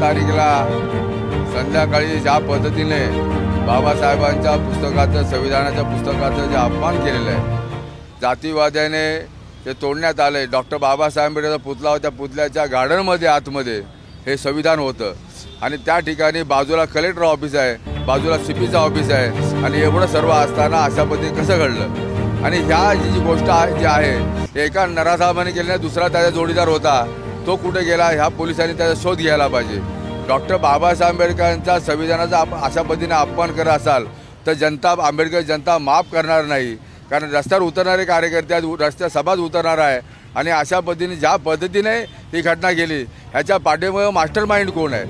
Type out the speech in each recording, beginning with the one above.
तारीखला संध्याकाळी ज्या पद्धतीने बाबासाहेबांच्या पुस्तकाचं संविधानाच्या पुस्तकाचं जे अपमान केलेलं आहे जातीवाद्याने ते तोडण्यात आलं आहे डॉक्टर बाबासाहेब आंबेडकरचा पुतला होता पुतल्याच्या गार्डनमध्ये आतमध्ये हे संविधान होतं. आणि त्या ठिकाणी बाजूला कलेक्टर ऑफिस आहे बाजूला सी पीचा ऑफिस आहे आणि एवढं सर्व असताना अशा पद्धतीने कसं घडलं? आणि ह्या जी जी गोष्ट आहे जी आहे एका नरासाहेबाने केल्याने दुसरा त्याचा जोडीदार होता. तो कुठे गेला ह्या पोलिसांनी त्याचा शोध घ्यायला पाहिजे. डॉक्टर बाबासाहेब आंबेडकरांचा संविधानाचा आप अशा पद्धतीने अपमान करत असाल तर जनता आंबेडकर जनता माफ करणार नाही. कारण रस्त्यावर उतरणारे कार्यकर्ते आज रस्त्या सभाच उतरणार आहे. आणि अशा पद्धतीने ज्या पद्धतीने ही घटना गेली ह्याच्या पाठीमुळे मास्टर माइंड कोण आहे?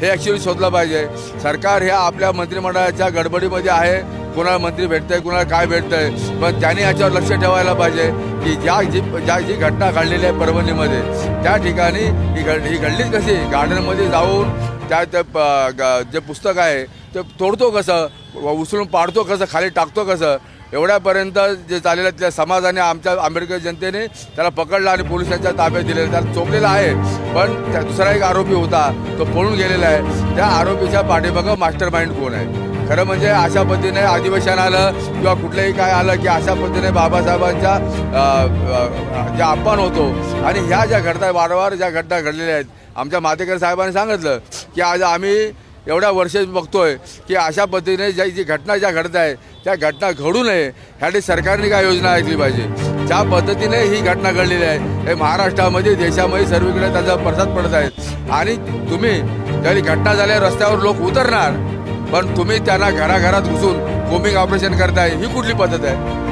हे ॲक्च्युली शोधलं पाहिजे. सरकार हे आपल्या मंत्रिमंडळाच्या गडबडीमध्ये आहे. कुणाला मंत्री भेटतंय कुणाला काय भेटतंय? पण त्यांनी याच्यावर लक्ष ठेवायला पाहिजे. की ज्या जी ज्या जी घटना घडलेली आहे परभणीमध्ये त्या ठिकाणी ही घड ही घडलीच कशी? गार्डनमध्ये जाऊन त्या त्या प- ग- जे पुस्तक आहे ते तोडतो कसं? उचलून पाडतो कसं? खाली टाकतो कसं? एवढ्यापर्यंत जे चाललेलं आहे, त्या समाजाने आमच्या आंबेडकर जनतेने त्याला पकडलं आणि पोलिसांच्या ताब्यात दिलेलं त्याला चोपलेलं आहे. पण त्या दुसरा एक आरोपी होता तो पळून गेलेला आहे. त्या आरोपीच्या पाठीमागं मास्टर माइंड कोण आहे? खरं म्हणजे अशा पद्धतीने अधिवेशन आलं किंवा कुठलंही काय आलं की अशा पद्धतीने बाबासाहेबांच्या जे अपमान होतो आणि ह्या ज्या घटना वारंवार ज्या घटना घडलेल्या आहेत. आमच्या मातेकर साहेबांनी सांगितलं की आज आम्ही एवढ्या वर्ष बघतोय की अशा पद्धतीने ज्या जी घटना ज्या घडत आहे त्या घटना घडू नये ह्यासाठी सरकारने काय योजना ऐकली पाहिजे. ज्या पद्धतीने ही घटना घडलेली आहे हे महाराष्ट्रामध्ये देशामध्ये सर्वीकडे त्याचा प्रसाद पडत आहे. आणि तुम्ही ज्यावेळी घटना झाल्या रस्त्यावर लोक उतरणार पण तुम्ही त्यांना घराघरात घुसून कोमिंग ऑपरेशन करताय ही कुठली पद्धत आहे?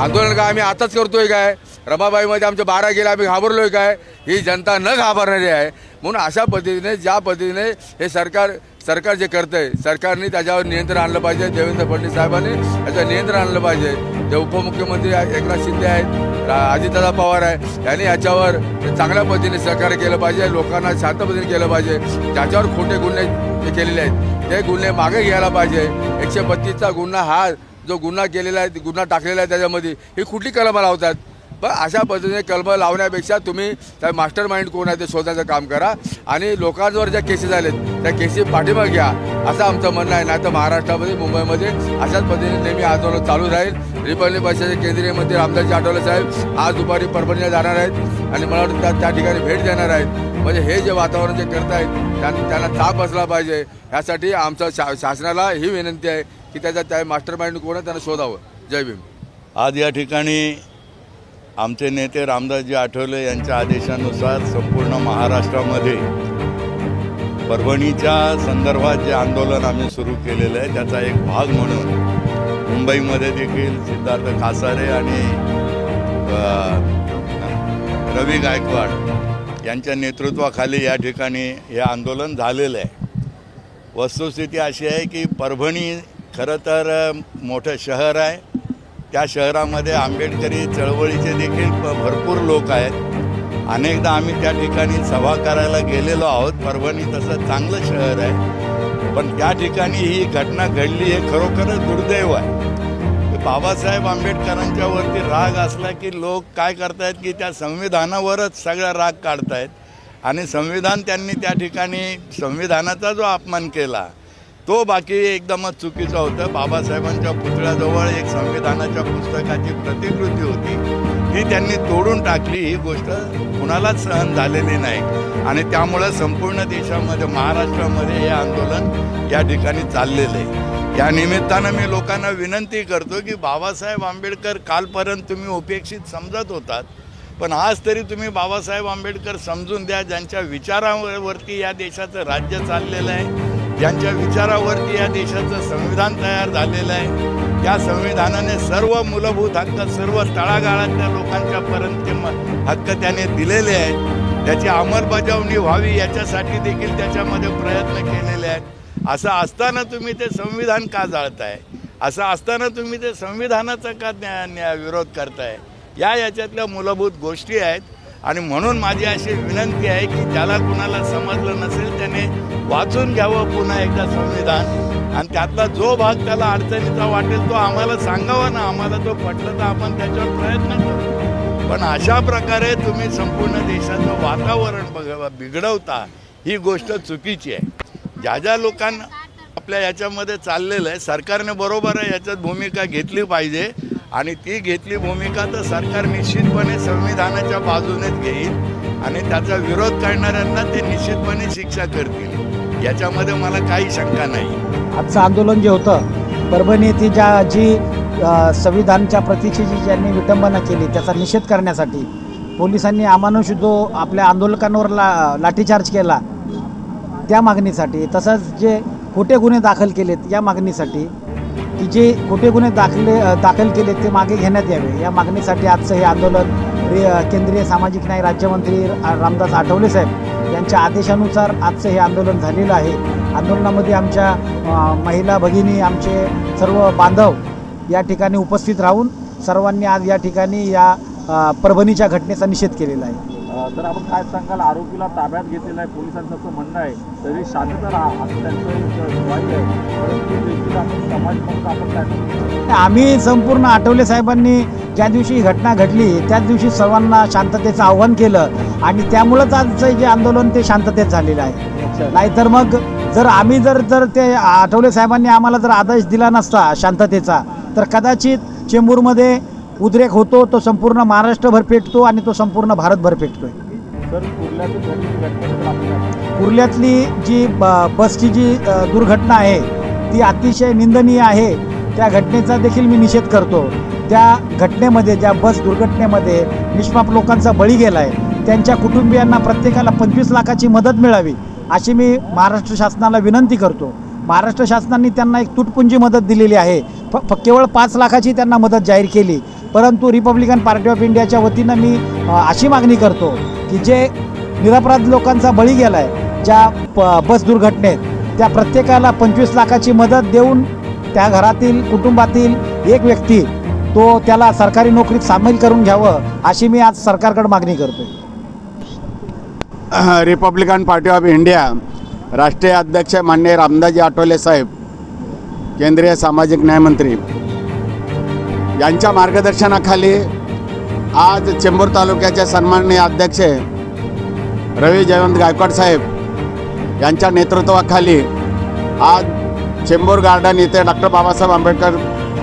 आंदोलन काय आम्ही आताच करतोय काय? रमाबाईमध्ये आमच्या बारा गेला आम्ही घाबरलोय काय? ही जनता न घाबरणारी आहे. म्हणून अशा पद्धतीने ज्या पद्धतीने हे सरकार सरकार जे करतंय सरकारने त्याच्यावर नियंत्रण आणलं पाहिजे. देवेंद्र फडणवीस साहेबांनी त्याचं नियंत्रण आणलं पाहिजे. जे उपमुख्यमंत्री एकनाथ शिंदे आहेत आदित्यदा अजितदादा पवार आहे यांनी याच्यावर चांगल्या पद्धतीने सहकार्य केलं पाहिजे. लोकांना शांत पद्धतीने केलं पाहिजे. ज्याच्यावर खोटे गुन्हे केलेले आहेत ते गुन्हे मागे घ्यायला पाहिजे. एकशे बत्तीसचा गुन्हा हा जो गुन्हा केलेला आहे गुन्हा टाकलेला आहे त्याच्यामध्ये ही कुठली कलमं लावतात पण अशा पद्धतीने कलम लावण्यापेक्षा तुम्ही त्या मास्टर माइंड कोण आहे ते शोधायचं काम करा. आणि लोकांवर ज्या केसेस आलेत त्या केसेस पाठिंबा घ्या असं आमचं म्हणणं आहे. नाही तर महाराष्ट्रामध्ये मुंबईमध्ये अशाच पद्धतीने नेहमी आंदोलन चालू राहील. रिपब्लिक पक्षाचे केंद्रीय मंत्री रामदास आठवले साहेब आज दुपारी परभणीला जाणार आहेत आणि मला वाटतं त्या- त्या ठिकाणी भेट देणार आहेत. म्हणजे हे जे वातावरण जे करतायत त्यां- त्यांना ताप असला पाहिजे. ह्यासाठी आमचं शा शासनाला ही विनंती आहे की त्याचा त्या मास्टर माइंड कोण आहे त्यांना शोधावं. जय भीम. आज या ठिकाणी आमचे नेते रामदासजी आठवले यांच्या आदेशानुसार संपूर्ण महाराष्ट्रामध्ये परभणीच्या संदर्भात जे आंदोलन आम्ही सुरू केलेलं आहे त्याचा एक भाग म्हणून मुंबईमध्ये देखील सिद्धार्थ कासारे आणि रवी गायकवाड यांच्या नेतृत्वाखाली या ठिकाणी हे आंदोलन झालेलं आहे. वस्तुस्थिती अशी आहे की परभणी खरं तर मोठं शहर आहे. त्या शहरामध्ये आंबेडकरी चळवळीचे देखील प- भरपूर लोक आहेत. अनेकदा आम्ही त्या ठिकाणी सभा करायला गेलेलो आहोत. परभणी तसं चांगलं शहर आहे. पण त्या ठिकाणी ही घटना घडली हे खरोखरच दुर्दैव आहे. बाबासाहेब आंबेडकरांच्या वरती राग असला की लोक काय करतायत की त्या संविधानावरच सगळा राग काढतायत. आणि संविधान त्यांनी त्या ठिकाणी संविधानाचा जो अपमान केला तो बाकी एकदमच चुकीचा होतं. बाबासाहेबांच्या पुतळ्याजवळ एक संविधानाच्या पुस्तकाची प्रतिकृती होती. ती त्यांनी तोडून टाकली. ही गोष्ट कुणालाच सहन झालेली नाही. आणि त्यामुळं संपूर्ण देशामध्ये महाराष्ट्रामध्ये हे आंदोलन या ठिकाणी चाललेलं आहे. या निमित्तानं मी लोकांना विनंती करतो की बाबासाहेब आंबेडकर कालपर्यंत तुम्ही उपेक्षित समजत होतात. पण आज तरी तुम्ही बाबासाहेब आंबेडकर समजून द्या. ज्यांच्या विचारावरती या देशाचं राज्य चाललेलं आहे ज्यांच्या विचारावरती या देशाचं संविधान तयार झालेलं आहे या संविधानाने सर्व मूलभूत हक्क सर्व तळागाळातल्या लोकांच्या पर्यंत हक्क त्याने दिलेले आहेत त्याची अंमलबजावणी व्हावी याच्यासाठी देखील त्याच्यामध्ये प्रयत्न केलेले आहेत. असं असताना तुम्ही ते संविधान का जाळताय? असं असताना तुम्ही ते संविधानाचा का न्या- न्या- विरोध करताय? या याच्यातल्या मूलभूत गोष्टी आहेत. आणि म्हणून माझी अशी विनंती आहे की ज्याला कुणाला समजलं नसेल त्याने वाचून घ्यावं पुन्हा एकदा संविधान. आणि त्यातला जो भाग त्याला अडचणीचा वाटेल तो आम्हाला सांगावा ना. आम्हाला तो पटलं तर आपण त्याच्यावर प्रयत्न करू. पण अशा प्रकारे तुम्ही संपूर्ण देशाचं वातावरण बघ बिघडवता ही गोष्ट चुकीची आहे. ज्या ज्या लोकांना आपल्या याच्यामध्ये चाललेलं आहे सरकारने बरोबर आहे याच्यात भूमिका घेतली पाहिजे. आणि ती घेतली भूमिका तर सरकार निश्चितपणे संविधानाच्या बाजूनेच घेईल आणि त्याचा विरोध करणाऱ्यांना ते निश्चितपणे शिक्षा करतील. याच्यामध्ये मला काही शंका नाही. आजचं आंदोलन जे होतं परभणी येथे ज्या जी संविधानच्या प्रतीची जी ज्यांनी विटंबना केली त्याचा निषेध करण्यासाठी पोलिसांनी अमानुष जो आपल्या आंदोलकांवर ला लाठीचार्ज केला त्या मागणीसाठी तसंच जे खोटे गुन्हे दाखल केलेत या मागणीसाठी की जे खोटे गुन्हे दाखले दाखल केले ते मागे घेण्यात यावे. या मागणीसाठी आजचं हे आंदोलन केंद्रीय सामाजिक न्याय राज्यमंत्री रामदास आठवले साहेब यांच्या आदेशानुसार आजचं हे आंदोलन झालेलं आहे. आंदोलनामध्ये आमच्या महिला भगिनी आमचे सर्व बांधव या ठिकाणी उपस्थित राहून सर्वांनी आज या ठिकाणी या परभणीच्या घटनेचा निषेध केलेला आहे. तर आपण काय सांगाल? आरोपीला ताब्यात घेतलेला आहे पोलिसांचं असं म्हणणं आहे तरी शांतता राहा असं त्यांचं आहे. आम्ही संपूर्ण आठवले साहेबांनी ज्या दिवशी ही घटना घडली त्याच दिवशी सर्वांना शांततेचं आव्हान केलं आणि त्यामुळंच आजचं जे आंदोलन ते शांततेत झालेलं आहे. नाहीतर मग जर आम्ही जर जर ते आठवले साहेबांनी आम्हाला जर आदेश दिला नसता शांततेचा तर कदाचित चेंबूरमध्ये उद्रेक होतो तो संपूर्ण महाराष्ट्रभर पेटतो आणि तो संपूर्ण भारतभर पेटतोय? कुर्ल्यातली जी बसची जी दुर्घटना आहे ती अतिशय निंदनीय आहे. त्या घटनेचा देखील मी निषेध करतो. त्या घटनेमध्ये ज्या बस दुर्घटनेमध्ये निष्पाप लोकांचा बळी गेला आहे त्यांच्या कुटुंबियांना प्रत्येकाला पंचवीस लाखाची मदत मिळावी अशी मी महाराष्ट्र शासनाला विनंती करतो. महाराष्ट्र शासनाने त्यांना एक तुटपुंजी मदत दिलेली आहे. फ केवळ पाच लाखाची त्यांना मदत जाहीर केली. परंतु रिपब्लिकन पार्टी ऑफ इंडियाच्या वतीनं मी अशी मागणी करतो की जे निरपराध लोकांचा बळी गेला आहे ज्या प बस दुर्घटनेत त्या प्रत्येकाला पंचवीस लाखाची मदत देऊन त्या घरातील कुटुंबातील एक व्यक्ती तो त्याला सरकारी नोकरीत सामील करून घ्यावं अशी मी आज सरकारकडे मागणी करतो रिपब्लिकन पार्टी ऑफ इंडिया राष्ट्रीय अध्यक्ष मान्य रामदासजी आठवले साहेब केंद्रीय सामाजिक न्यायमंत्री यांच्या मार्गदर्शनाखाली आज चेंबूर तालुक्याचे सन्माननीय अध्यक्ष रवी जयवंत गायकवाड साहेब यांच्या नेतृत्वाखाली आज चेंबूर गार्डन येथे डॉक्टर बाबासाहेब आंबेडकर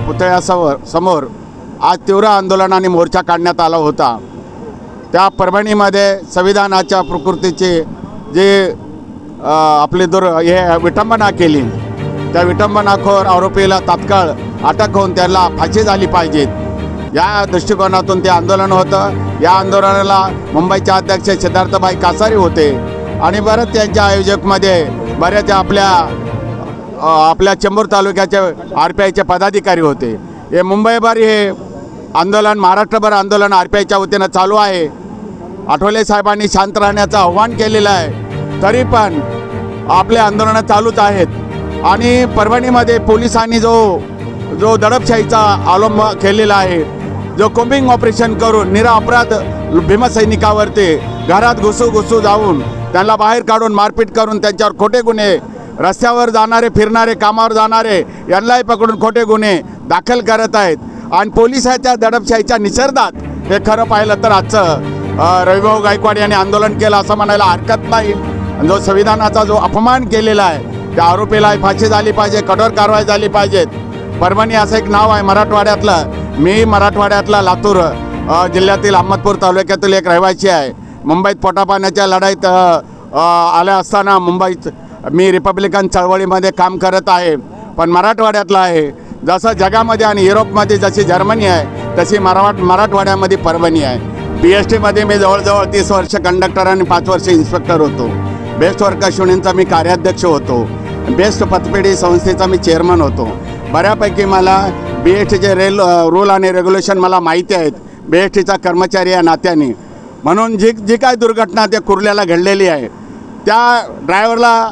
पुतळ्यासमोर समोर आज तीव्र आंदोलन आणि मोर्चा काढण्यात आला होता. त्या परभणीमध्ये संविधानाच्या प्रकृतीची जी आपली दुर हे विटंबना केली त्या विटंबनाखोर आरोपीला तात्काळ अटक होऊन त्याला फाशी झाली पाहिजेत या दृष्टिकोनातून ते आंदोलन होतं. या आंदोलनाला मुंबईचे अध्यक्ष सिद्धार्थभाई कासारी होते. आणि बरंच त्यांच्या आयोजकमध्ये बऱ्याच आपल्या आपल्या चेंबूर तालुक्याचे आर पी आयचे पदाधिकारी होते. हे मुंबईभर हे आंदोलन महाराष्ट्रभर आंदोलन आर पी आयच्या वतीनं चालू आहे. आठवले साहेबांनी शांत राहण्याचं आव्हान केलेलं आहे. तरी पण आपले आंदोलनं चालूच आहेत. आणि परभणीमध्ये पोलिसांनी जो जो दडपशाहीचा अवलंब केलेला आहे जो कोम्बिंग ऑपरेशन करून निरा अपराध भीमसैनिकावरती घरात घुसू घुसू जाऊन त्यांना बाहेर काढून मारपीट करून त्यांच्यावर खोटे गुन्हे रस्त्यावर जाणारे फिरणारे कामावर जाणारे यांनाही पकडून खोटे गुन्हे दाखल करत आहेत. आणि पोलिसाच्या दडपशाहीच्या निसर्गात हे खरं पाहिलं तर आजचं रविभाऊ गायकवाड यांनी आंदोलन केलं असं म्हणायला हरकत नाही. जो संविधानाचा जो अपमान केलेला आहे त्या आरोपीला फाशी झाली पाहिजे कठोर कारवाई झाली पाहिजेत परभणी असं एक नाव आहे मराठवाड्यातलं. मी मराठवाड्यातला लातूर जिल्ह्यातील अहमदपूर तालुक्यातील एक रहिवासी आहे. मुंबईत पोटापाण्याच्या लढाईत आल्या असताना मुंबईत मी रिपब्लिकन चळवळीमध्ये काम करत आहे. पण मराठवाड्यातला आहे. जसं जगामध्ये आणि युरोपमध्ये जशी जर्मनी आहे तशी मराठ मराठवाड्यामध्ये परभणी आहे. बी एस टीमध्ये मी जवळजवळ तीस वर्ष कंडक्टर आणि पाच वर्ष इन्स्पेक्टर होतो. बेस्ट वर्कर्स युनियनचा मी कार्याध्यक्ष होतो. बेस्ट पतपेढी संस्थेचा मी चेअरमन होतो. बऱ्यापैकी मला बी एस टीचे रेल रूल आणि रेग्युलेशन मला माहिती आहेत. बी एस टीचा कर्मचारी या नात्याने. म्हणून जी जी काय दुर्घटना त्या कुर्ल्याला घडलेली आहे त्या ड्रायव्हरला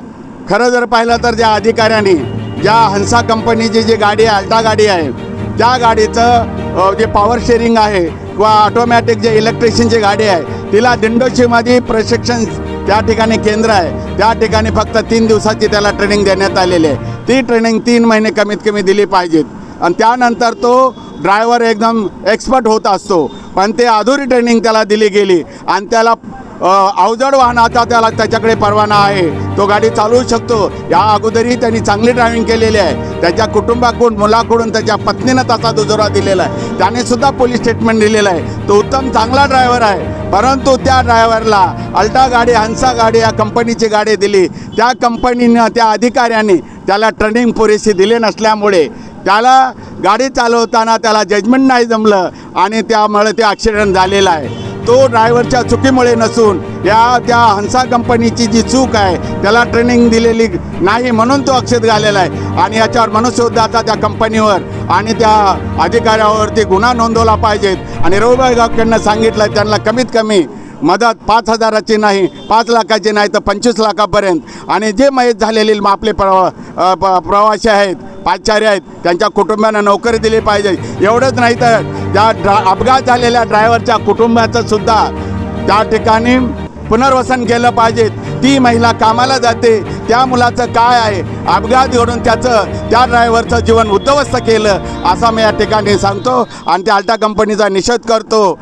खरं जर पाहिलं तर ज्या अधिकाऱ्यांनी ज्या हंसा कंपनीची जी गाडी आहे अल्टा गाडी आहे त्या गाडीचं जे पॉवर शेअरिंग आहे किंवा ऑटोमॅटिक जे इलेक्ट्रिशियनची गाडी आहे तिला दिंडोशीमध्ये प्रशिक्षण त्या ठिकाणी केंद्र आहे. त्या ठिकाणी फक्त तीन दिवसाची त्याला ट्रेनिंग देण्यात आलेली आहे. ती ट्रेनिंग तीन महिने कमीत कमी दिली पाहिजेत. आणि त्यानंतर तो ड्रायव्हर एकदम एक्सपर्ट होत असतो. पण ते अधुरी ट्रेनिंग त्याला दिली गेली. आणि त्याला अवजड वाहनाचा त्याला त्याच्याकडे परवाना आहे. तो गाडी चालवू शकतो. या अगोदरही त्यांनी चांगली ड्रायव्हिंग केलेली आहे. त्याच्या कुटुंबाकडून मुलाकडून त्याच्या पत्नीनं त्याचा दुजोरा दिलेला आहे. त्याने सुद्धा पोलीस स्टेटमेंट दिलेलं आहे. तो उत्तम चांगला ड्रायव्हर आहे. परंतु त्या ड्रायव्हरला अल्टा गाडी हंसा गाडी या कंपनीची गाडी दिली. त्या कंपनीनं त्या अधिकाऱ्यांनी त्याला ट्रेनिंग पुरेशी दिली नसल्यामुळे त्याला गाडी चालवताना त्याला जजमेंट नाही जमलं आणि त्यामुळे ते ॲक्सिडेंट झालेला आहे. तो ड्रायव्हरच्या चुकीमुळे नसून या त्या हंसा कंपनीची जी चूक आहे त्याला ट्रेनिंग दिलेली नाही म्हणून तो अक्षत झालेला आहे. आणि याच्यावर मनुष्यवधाचा त्या कंपनीवर आणि त्या अधिकाऱ्यावरती गुन्हा नोंदवला पाहिजेत आणि रोगविभागाकडनं सांगितलं त्यांना कमीत कमी मदत पाच हजाराची नाही पाच लाखाची नाही तर पंचवीस लाखापर्यंत. आणि जे मयत झालेले आपले प्रवा प- प्रवासी आहेत पाचचारी आहेत. त्यांच्या कुटुंबांना नोकरी दिली पाहिजे. एवढंच नाही तर त्या ड्रा अपघात झालेल्या ड्रायव्हरच्या कुटुंबाचं सुद्धा त्या ठिकाणी पुनर्वसन केलं पाहिजे. ती महिला कामाला जाते. त्या मुलाचं काय आहे? अपघात घडून त्याचं त्या ड्रायव्हरचं जीवन उद्ध्वस्त केलं असा मी या ठिकाणी सांगतो. आणि त्या अल्टा कंपनीचा निषेध करतो.